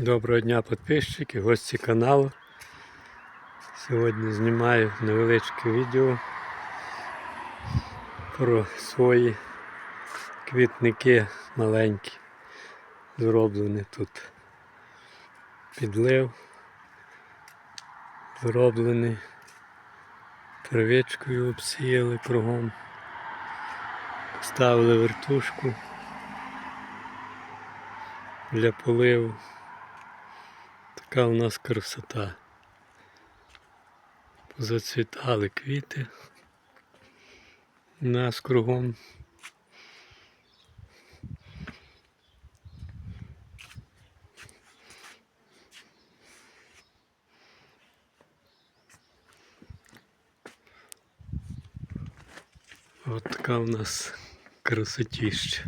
Доброго дня підписчики, гості каналу. Сьогодні знімаю невеличке відео про свої квітники маленькі. Зроблений тут підлив. Зроблений травичкою обсіяли кругом. Поставили вертушку для поливу. Така у нас красота. Зацвітали квіти. Нас кругом. От така у нас красотища.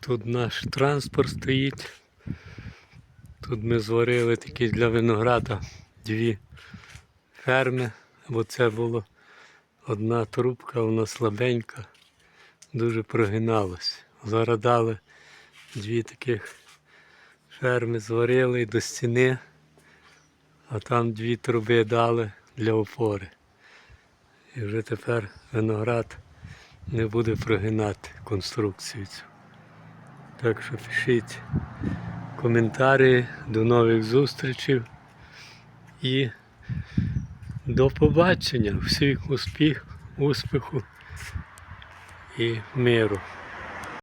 Тут наш транспорт стоїть. Тут ми зварили такі для винограда дві ферми, бо це було одна трубка, вона слабенька, дуже прогиналась. Зараз дали дві таких ферми зварили до стіни, а там дві труби дали для опори. І вже тепер виноград не буде прогинати конструкцію цю. Так що пишіть коментарі, до нових зустрічей і до побачення. Всіх успіх, успіху і миру.